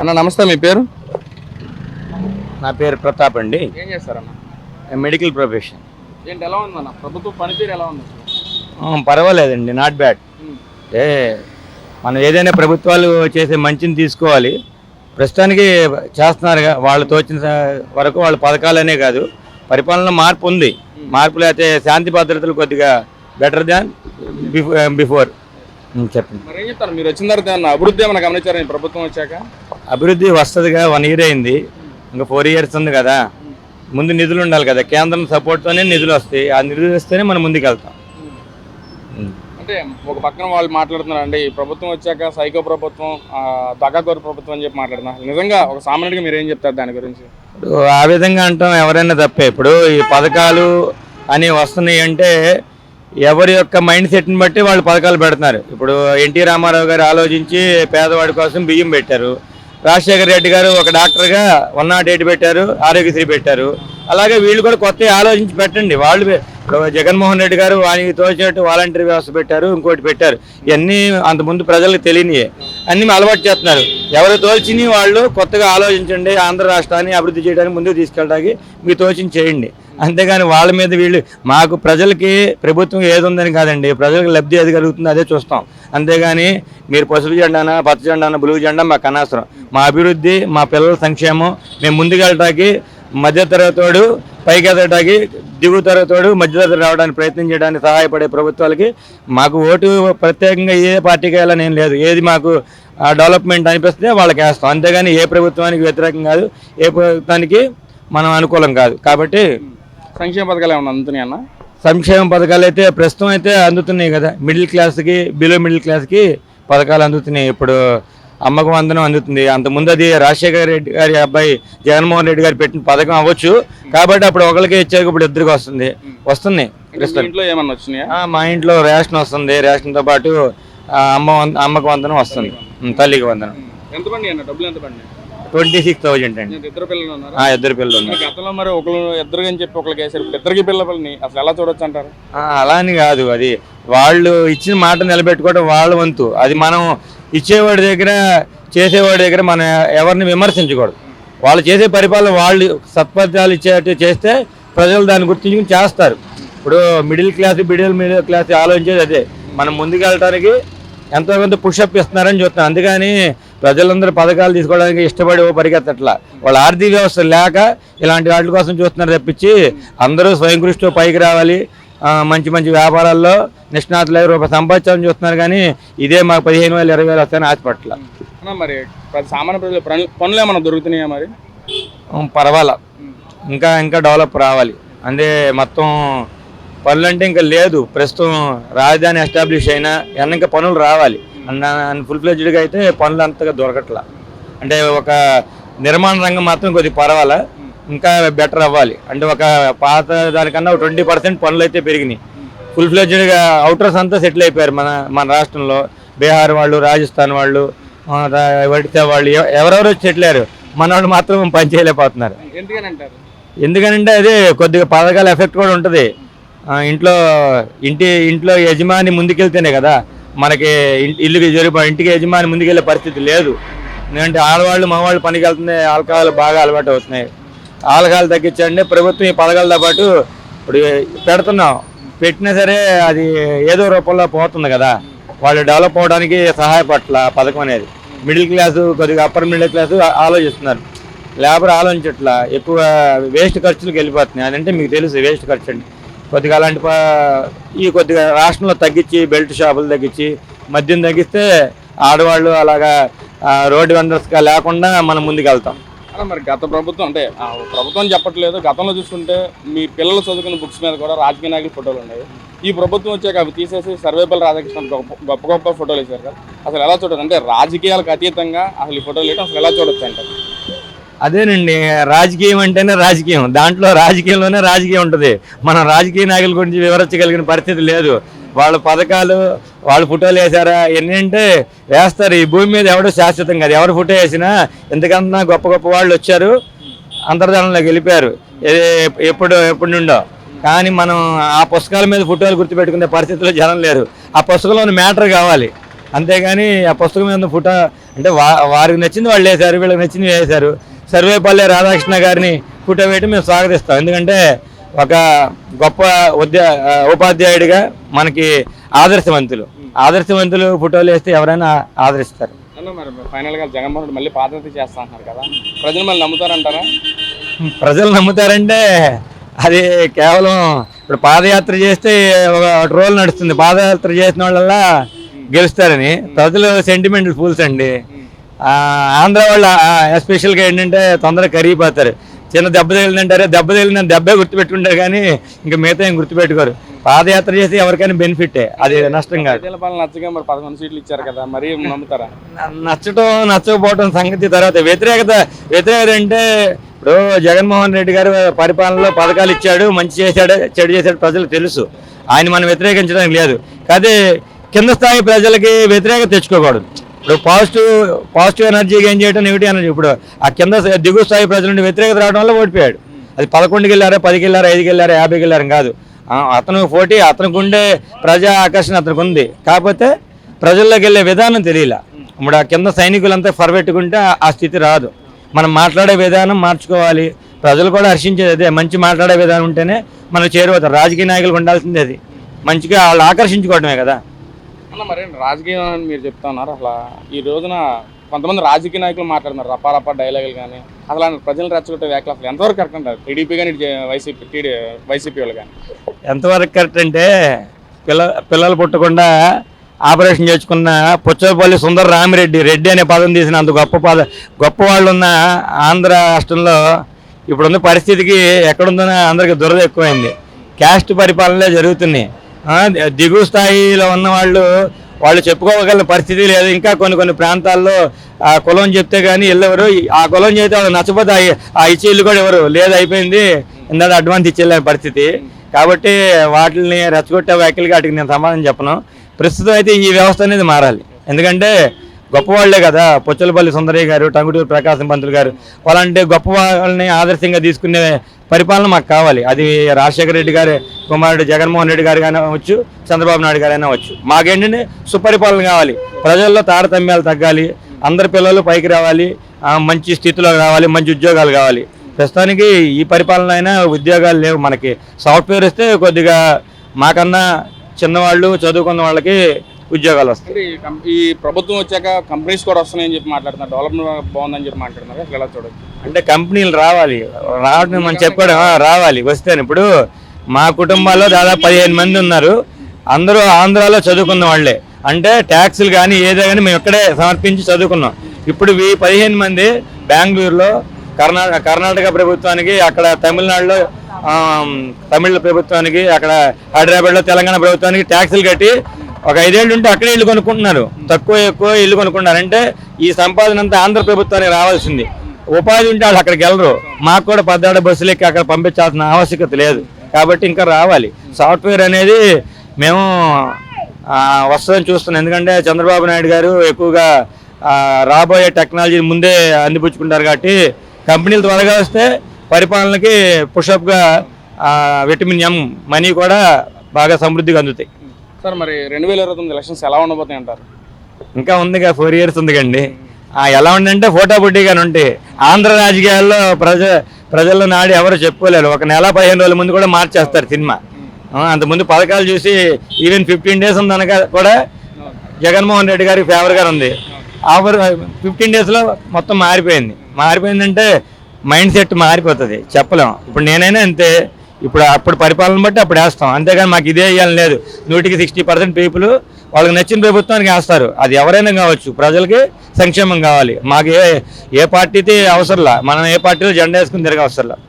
అన్న నమస్తే మీ పేరు? నా పేరు ప్రతాప్ అండి. ఏం చేస్తారన్న? Medical profession. ఏంటి ఎలా ఉందన్న ప్రభుత్వ పనితీరు ఎలా ఉంది? పర్వాలేదండి నాట్ బ్యాడ్. అంటే మనం ఏదైనా ప్రభుత్వాలు చేసే మంచిని తీసుకోవాలి. ప్రస్తుతానికి చేస్తున్నారుగా వాళ్ళు తోచిన వరకు వాళ్ళ పథకాలనే కాదు పరిపాలన మార్పు ఉంది. మార్పు లేకపోతే శాంతి భద్రతలు కొద్దిగా బెటర్ దాన్ బిఫోర్ చెప్పండి. మరి ఏం చెప్తారు? మీరు వచ్చిన తర్వాత ఏమన్నా అభివృద్ధి ఏమైనా గమనించారా? ఈ ప్రభుత్వం వచ్చాక? అభివృద్ధి వస్తుందిగా వన్ ఇయర్ అయింది. ఇంకా ఫోర్ ఇయర్స్ ఉంది కదా. ముందు నిధులు ఉండాలి కదా. కేంద్రం సపోర్ట్తోనే నిధులు వస్తాయి. ఆ నిధులు వస్తేనే మనం ముందుకు వెళ్తాం. అంటే ఒక పక్కన వాళ్ళు మాట్లాడుతున్నారు ఈ ప్రభుత్వం వచ్చాక సైకో ప్రభుత్వం దగాకోరు ప్రభుత్వం అని చెప్పి మాట్లాడుతున్నారు నిజంగా ఒక సామాన్యుడిగా మీరు ఏం చెప్తారు దాని గురించి? ఇప్పుడు ఆ విధంగా అంటాం ఎవరైనా తప్పే. ఇప్పుడు ఈ పథకాలు అని వస్తున్నాయి అంటే ఎవరి యొక్క మైండ్ సెట్ని బట్టి వాళ్ళు పథకాలు పెడుతున్నారు. ఇప్పుడు ఎన్టీ రామారావు గారు ఆలోచించి పేదవాడి కోసం బియ్యం పెట్టారు. రాజశేఖర రెడ్డి గారు ఒక డాక్టర్గా వన్ నాట్ ఎయిట్ పెట్టారు ఆరోగ్యశ్రీ పెట్టారు. అలాగే వీళ్ళు కూడా కొత్త ఆలోచించి పెట్టండి. వాళ్ళు జగన్మోహన్ రెడ్డి గారు వానికి తోచినట్టు వాలంటీర్ వ్యవస్థ పెట్టారు ఇంకోటి పెట్టారు. ఇవన్నీ అంతకుముందు ప్రజలకు తెలియనియే. అన్ని అలవాటు చేస్తున్నారు. ఎవరు తోచిని వాళ్ళు కొత్తగా ఆలోచించండి ఆంధ్ర రాష్ట్రాన్ని అభివృద్ధి చేయడానికి ముందుకు తీసుకెళ్ళడానికి మీకు తోచింది చేయండి అంతేగాని వాళ్ళ మీద వీళ్ళు మాకు ప్రజలకి ప్రభుత్వం ఏది ఉందని కాదండి. ప్రజలకు లబ్ధి ఏది కలుగుతుందో అదే చూస్తాం. అంతేగాని మీరు పసుపు జెండానా పచ్చ జెండానా బ్లూ జెండా మాకు అనవసరం. మా అభివృద్ధి మా పిల్లల సంక్షేమం మేము ముందుకెళ్ళటానికి మధ్యతరగతోడు పైకి ఎదగటానికి దిగువ తరగతోడు మధ్యతరగతి రావడానికి ప్రయత్నం చేయడానికి సహాయపడే ప్రభుత్వాలకి మాకు ఓటు ప్రత్యేకంగా ఏ పార్టీకి వెళ్ళాలని ఏం లేదు. ఏది మాకు ఆ, డెవలప్మెంట్ అనిపిస్తే వాళ్ళకి వేస్తాం. అంతేగాని ఏ ప్రభుత్వానికి వ్యతిరేకం కాదు. ఏ ప్రభుత్వానికి మనం అనుకూలం కాదు. కాబట్టి సంక్షేమ పథకాలు ఏమైనా అందుతున్నాయి అన్న? సంక్షేమ పథకాలు అయితే ప్రస్తుతం అయితే అందుతున్నాయి కదా. మిడిల్ క్లాస్కి బిలో మిడిల్ క్లాస్కి పథకాలు అందుతున్నాయి. ఇప్పుడు అమ్మకం వందనం అందుతుంది. అంతకుముందు అది రాజశేఖర రెడ్డి గారి అబ్బాయి జగన్మోహన్ రెడ్డి గారు పెట్టిన పథకం అవ్వచ్చు. కాబట్టి అప్పుడు ఒకరికి ఇచ్చాక ఇప్పుడు ఇద్దరికి వస్తుంది. వస్తుంది అంటే మీ ఇంట్లో ఏమన్నా వచ్చినాయా? ఆ, మా ఇంట్లో రేషన్ వస్తుంది. రేషన్తో పాటు అమ్మ అమ్మకు వందనం వస్తుంది. తల్లికి వందనం. ఎంత పండి అన్న? డబ్బులు ఎంత ట్వంటీ సిక్స్ థౌజండ్ అండి ఇద్దరు పిల్లలు ఉన్నారు? ఆ, ఇద్దరు పిల్లలు ఉన్నారు. గతంలో మరి ఒకరు ఇద్దరు అని చెప్పి ఒకరికి వేసారు ఇప్పుడు ఇద్దరికి పిల్లలని అసలు ఎలా చూడొచ్చు అంటారు? ఆ, అలా అని కాదు. అది వాళ్ళు ఇచ్చిన మాట నిలబెట్టుకోవడం వాళ్ళ వంతు. అది మనం ఇచ్చేవాడి దగ్గర చేసేవాడి దగ్గర మనం ఎవరిని విమర్శించకూడదు. వాళ్ళు చేసే పరిపాలన వాళ్ళు సత్పథాలు ఇచ్చేట్టు చేస్తే ప్రజలు దాన్ని గుర్తించుకుని చేస్తారు. ఇప్పుడు middle class middle middle class ఆలోచించేది అదే. మనం ముందుకు వెళ్ళడానికి ఎంతో కొంత పుషప్ ఇస్తున్నారని చూస్తున్నాం. అందుకని ప్రజలందరూ పథకాలు తీసుకోవడానికి ఇష్టపడి ఓ పరిగెత్తట్లా. వాళ్ళ ఆర్థిక వ్యవస్థ లేక ఇలాంటి వాటి కోసం చూస్తున్నారు తప్పించి అందరూ స్వయం కృషితో పైకి రావాలి. మంచి మంచి వ్యాపారాల్లో నిష్ణాతులు రూపాయి సంపాదించాలని చూస్తున్నారు కానీ ఇదే మాకు పదిహేను వేలు ఇరవై వేలు వస్తాయని ఆశపట్ల మరి సామాన్య ప్రజలు పనులు- ఏమైనా దొరుకుతున్నాయా మరి? పర్వాలా. ఇంకా ఇంకా డెవలప్ రావాలి. అంటే మొత్తం పనులు అంటే ఇంకా లేదు. ప్రస్తుతం రాజధాని ఎస్టాబ్లిష్ అయినా ఎన్న ఇంకా పనులు రావాలి. అన్న ఫుల్ ఫ్లెడ్జ్డ్గా అయితే పనులు అంతగా దొరకట్లా. అంటే ఒక నిర్మాణ రంగం మాత్రం కొద్దిగా పర్వాలా? ఇంకా బెటర్ అవ్వాలి. అంటే ఒక పాత దానికన్నా ట్వంటీ పర్సెంట్ పనులు అయితే పెరిగినాయి. ఫుల్ ఫ్లెడ్జ్డ్గా అవుటర్స్ అంతా సెటిల్ అయిపోయారు మన మన రాష్ట్రంలో. బీహార్ వాళ్ళు రాజస్థాన్ వాళ్ళు ఒడిశా వాళ్ళు ఎవ- ఎవరెవరో సెటిల్ అయ్యారు. మన వాళ్ళు మాత్రం పని చేయలేకపోతున్నారు. ఎందుకనంటే అదే కొద్దిగా పథకాల ఎఫెక్ట్ కూడా ఉంటుంది. ఇంట్లో ఇంటి ఇంట్లో యజమాని ముందుకెళ్తేనే కదా మనకి ఇల్లుకి జరిపో ఇంటికి యజమాని ముందుకెళ్ళే పరిస్థితి లేదు. ఎందుకంటే ఆడవాళ్ళు మగవాళ్ళు పనికి వెళ్తున్నాయి ఆల్కహాల్ బాగా అలవాటు అవుతున్నాయి. ఆల్కహాల్ తగ్గించండి. ప్రభుత్వం ఈ పథకాలతో పాటు ఇప్పుడు పెడుతున్నాం. పెట్టినా సరే అది ఏదో రూపంలో పోతుంది కదా. వాళ్ళు డెవలప్ అవడానికి సహాయపట్ల పథకం అనేది. మిడిల్ క్లాసు కొద్దిగా అప్పర్ మిడిల్ క్లాసు ఆలోచిస్తున్నారు. లేబర్ ఆలోచించట్లా. ఎక్కువ వేస్ట్ ఖర్చులకు వెళ్ళిపోతున్నాయి. అదంటే మీకు తెలుసు వేస్ట్ ఖర్చు అండి కొద్దిగా అలాంటి ఈ కొద్దిగా రాష్ట్రంలో తగ్గించి బెల్ట్ షాపులు తగ్గించి మద్యం తగ్గిస్తే ఆడవాళ్ళు అలాగా రోడ్డు వెండర్స్గా లేకుండా మనం ముందుకెళ్తాం. మరి గత ప్రభుత్వం అంటే ఆ, ప్రభుత్వం చెప్పట్లేదు. గతంలో చూసుకుంటే మీ పిల్లలు చదువుకున్న బుక్స్ మీద కూడా రాజకీయ నాయకుల ఫోటోలు ఉన్నాయి. ఈ ప్రభుత్వం వచ్చాక అవి తీసేసి సర్వేపల్లి రాధాకృష్ణ గొప్ప గొప్ప గొప్ప ఫోటోలు వేశారు కదా. అసలు ఎలా చూడదు అంటే రాజకీయాలకు అతీతంగా అసలు ఈ ఫోటోలు వేయడం అసలు ఎలా చూడొచ్చు అంటారు? అదేనండి రాజకీయం అంటేనే రాజకీయం. దాంట్లో రాజకీయంలోనే రాజకీయం ఉంటుంది. మనం రాజకీయ నాయకుల గురించి వివరించగలిగిన పరిస్థితి లేదు. వాళ్ళ పథకాలు వాళ్ళ ఫోటోలు వేసారా ఎన్ని అంటే వేస్తారు. ఈ భూమి మీద ఎవడో శాశ్వతం కాదు. ఎవరు ఫోటో వేసినా ఎందుకన్నా గొప్ప గొప్ప వాళ్ళు వచ్చారు అంతర్జాలంలోకి వెళ్ళిపోయారు. ఎప్పుడు ఎప్పుడు నుండో. కానీ మనం ఆ పుస్తకాల మీద ఫోటోలు గుర్తుపెట్టుకునే పరిస్థితిలో జనం లేరు. ఆ పుస్తకంలోని మ్యాటర్ కావాలి. అంతేగాని ఆ పుస్తకం మీద ఫోటో అంటే వా వారికి నచ్చింది వాళ్ళు వేశారు వీళ్ళకి నచ్చింది వేశారు. సర్వేపల్లి రాధాకృష్ణ గారిని ఫోటో వేయటం మేము స్వాగతిస్తాం. ఎందుకంటే ఒక గొప్ప ఉద్య ఉపాధ్యాయుడిగా మనకి ఆదర్శవంతులు. ఆదర్శవంతులు ఫోటోలు వేస్తే ఎవరైనా ఆదరిస్తారు. అన్న మరి ఫైనల్గా జగన్మోహన్ రెడ్డి మళ్ళీ పాదయాత్ర చేస్తా అంటున్నారు కదా. ప్రజలు మళ్ళీ నమ్ముతారంటారా? ప్రజలు నమ్ముతారంటే అది కేవలం ఇప్పుడు పాదయాత్ర చేస్తే ఒక రోజు నడుస్తుంది. పాదయాత్ర చేసిన వాళ్ళల్లా గెలుస్తారని. ప్రజలు సెంటిమెంటల్ ఫూల్స్ అండి. ఆంధ్ర వాళ్ళు ఎస్పెషల్గా ఏంటంటే తొందరగా కరిగిపోతారు. చిన్న దెబ్బ తగిలిందంటారే. దెబ్బ తగిలిన దెబ్బే గుర్తుపెట్టుకుంటారు కానీ ఇంకా మిగతా ఏం గుర్తుపెట్టుకోరు. పాదయాత్ర చేస్తే ఎవరికైనా బెనిఫిటే అది నష్టం కాదు. ప్రజల పాలన నచ్చగా మరి పదకొండు సీట్లు ఇచ్చారు కదా మరి నమ్ముతారా? నచ్చటం నచ్చకపోవటం సంగతి తర్వాత. వ్యతిరేకత వ్యతిరేకత అంటే ఇప్పుడు జగన్మోహన్ రెడ్డి గారు పరిపాలనలో పథకాలు ఇచ్చాడు మంచి చేశాడు చెడు చేశాడు ప్రజలకు తెలుసు. ఆయన మనం వ్యతిరేకించడానికి లేదు. కాదే కింద స్థాయి ప్రజలకి వ్యతిరేకత తెచ్చుకోకూడదు. ఇప్పుడు పాజిటివ్ పాజిటివ్ ఎనర్జీ గెయిన్ చేయడం నెగిటివ్ ఎనర్జీ. ఇప్పుడు ఆ కింద దిగువ స్థాయి ప్రజల నుండి వ్యతిరేకత రావడం వల్ల ఓడిపోయాడు. అది పదకొండుకి వెళ్ళారా పదికి వెళ్ళారా ఐదుకి వెళ్ళారా యాభైకి వెళ్ళారు కాదు. అతను పోటీ అతనికి ఉండే ప్రజా ఆకర్షణ అతనికి ఉంది. కాకపోతే ప్రజల్లోకి వెళ్ళే విధానం తెలియలే. ఇప్పుడు ఆ కింద సైనికులంతా ఫర్వెట్టుకుంటే ఆ- స్థితి రాదు. మనం మాట్లాడే విధానం మార్చుకోవాలి. ప్రజలు కూడా హర్షించేది అదే. మంచి మాట్లాడే విధానం ఉంటేనే మనం చేరువవుతారు రాజకీయ నాయకులకు ఉండాల్సిందే అది. మంచిగా వాళ్ళు ఆకర్షించుకోవడమే కదా. అన్న మరి రాజకీయం అని మీరు చెప్తా ఉన్నారు. అసలు ఈ రోజున కొంతమంది రాజకీయ నాయకులు మాట్లాడుతున్నారు. రప్పా డైలాగులు కానీ అసలు ఆయన ప్రజలు రెచ్చగొట్టే వ్యాఖ్యలు అసలు ఎంతవరకు కరెక్ట్ అంటారు? టీడీపీ కానీ వైసీపీ టీడీ వైసీపీ వాళ్ళు కానీ. ఎంతవరకు కరెక్ట్ అంటే పిల్ల పిల్లలు పుట్టకుండా ఆపరేషన్ చేసుకున్న పుచ్చపల్లి సుందర రామిరెడ్డి రెడ్డి అనే పదం తీసిన అంత గొప్ప పద గొప్ప వాళ్ళు ఉన్న ఆంధ్ర రాష్ట్రంలో ఇప్పుడున్న పరిస్థితికి ఎక్కడుందో అందరికి దురద ఎక్కువైంది. క్యాస్ట్ పరిపాలనలే జరుగుతున్నాయి. దిగువ స్థాయిలో ఉన్న వాళ్ళు వాళ్ళు చెప్పుకోగల పరిస్థితి లేదు. ఇంకా కొన్ని కొన్ని ప్రాంతాల్లో ఆ కులం చెప్తే కానీ వెళ్ళవరు ఆ కులం చేస్తే వాళ్ళు నచ్చపోతే ఆ- ఆ ఇచ్చే ఇల్లు కూడా ఎవరు? లేదు అయిపోయింది. ఇందాక అడ్వాన్స్ ఇచ్చేళ్ళ పరిస్థితి. కాబట్టి వాటిని రెచ్చగొట్టే వ్యాఖ్యలకి వాటికి నేను సమాధానం చెప్పను. ప్రస్తుతం అయితే ఈ వ్యవస్థ అనేది మారాలి. ఎందుకంటే గొప్పవాళ్ళే కదా? పొచ్చలపల్లి సుందరయ్య గారు టంగుటూరు ప్రకాశం పంతులు గారు. అలాంటి గొప్ప వాళ్ళని ఆదర్శంగా తీసుకునే పరిపాలన మాకు కావాలి. అది రాజశేఖర రెడ్డి గారు కుమారుడు జగన్మోహన్ రెడ్డి గారు కానీ అవ్వచ్చు చంద్రబాబు నాయుడు గారు అయినా అవ్వచ్చు. మాకేంటంటే సుపరిపాలన కావాలి. ప్రజల్లో తారతమ్యాలు తగ్గాలి. అందరి పిల్లలు పైకి రావాలి. మంచి స్థితిలో రావాలి మంచి ఉద్యోగాలు కావాలి. ప్రస్తుతానికి ఈ పరిపాలన అయినా ఉద్యోగాలు లేవు మనకి. సాఫ్ట్వేర్ ఇస్తే కొద్దిగా మాకన్నా చిన్నవాళ్ళు చదువుకున్న వాళ్ళకి ఉద్యోగాలు వస్తాయి. ఈ ప్రభుత్వం వచ్చాక కంపెనీస్ కూడా వస్తున్నాయని చెప్పి మాట్లాడుతున్నారు. డెవలప్మెంట్ బాగుందని చెప్పి మాట్లాడుతున్నారు. ఎలా చూడొచ్చు? అంటే కంపెనీలు రావాలి. రావడం మనం చెప్పుకోవడం ఆ, రావాలి. వస్తేనే ఇప్పుడు మా కుటుంబాల్లో దాదాపు పదిహేను మంది ఉన్నారు. అందరూ ఆంధ్రాలో చదువుకున్న వాళ్ళే. అంటే ట్యాక్సులు కానీ ఏదో కానీ మేము ఇక్కడే సమర్పించి చదువుకున్నాం. ఇప్పుడు ఈ పదిహేను మంది బెంగళూరులో కర్ణాటక కర్ణాటక ప్రభుత్వానికి అక్కడ తమిళనాడులో తమిళ ప్రభుత్వానికి అక్కడ హైదరాబాద్లో తెలంగాణ ప్రభుత్వానికి ట్యాక్సులు కట్టి ఒక ఐదేళ్ళు ఉంటే అక్కడే ఇల్లు కొనుక్కుంటున్నారు. తక్కువ ఎక్కువ ఇల్లు కొనుక్కున్నారు అంటే ఈ సంపాదన అంతా ఆంధ్ర ప్రభుత్వానికి రావాల్సింది. ఉపాధి ఉంటే వాళ్ళు అక్కడికి వెళ్ళరు మాకు కూడా పద్దాడ బస్సులు ఎక్కి అక్కడ పంపించాల్సిన ఆవశ్యకత లేదు. కాబట్టి ఇంకా రావాలి. సాఫ్ట్వేర్ అనేది మేము వస్తుందని చూస్తున్నాం. ఎందుకంటే చంద్రబాబు నాయుడు గారు ఎక్కువగా రాబోయే టెక్నాలజీ ముందే అందిపుచ్చుకుంటారు కాబట్టి కంపెనీలు త్వరగా వస్తే పరిపాలనకి పుషప్గా విటమిన్ ఎం మనీ కూడా బాగా సమృద్ధిగా అందుతాయి. సార్ మరి రెండు వేల ఇరవై తొమ్మిది ఎలక్షన్స్ ఎలా ఉండబోతాయి అంటారు? ఇంకా ఉందిగా ఫోర్ ఇయర్స్ ఉంది కండి ఎలా ఉండంటే ఫోటో బుడ్డిగానే ఉంటాయి ఆంధ్ర రాజకీయాల్లో ప్రజ ప్రజల్లో నాడు ఎవరు చెప్పుకోలేరు. ఒక నెల పదిహేను రోజుల ముందు కూడా మార్చేస్తారు సినిమా. అంతకుముందు పథకాలు చూసి ఈవెన్ ఫిఫ్టీన్ డేస్ ఉందనక కూడా జగన్మోహన్ రెడ్డి గారికి ఫేవర్గా ఉంది. ఆఫర్ ఫిఫ్టీన్ డేస్లో మొత్తం మారిపోయింది. మారిపోయిందంటే మైండ్ సెట్ మారిపోతుంది. చెప్పలేం. ఇప్పుడు నేనైనా అంతే ఇప్పుడు అప్పుడు పరిపాలన బట్టి అప్పుడు వేస్తాం. అంతేగాని మాకు ఇదే వేయాలని లేదు. నూటికి సిక్స్టీ పర్సెంట్ పీపుల్ వాళ్ళకి నచ్చిన ప్రభుత్వానికి వేస్తారు. అది ఎవరైనా కావచ్చు. ప్రజలకి సంక్షేమం కావాలి. మాకు ఏ ఏ పార్టీతో అవసరంలా. మనం ఏ పార్టీలో జెండా వేసుకుని తిరగ అవసరంలా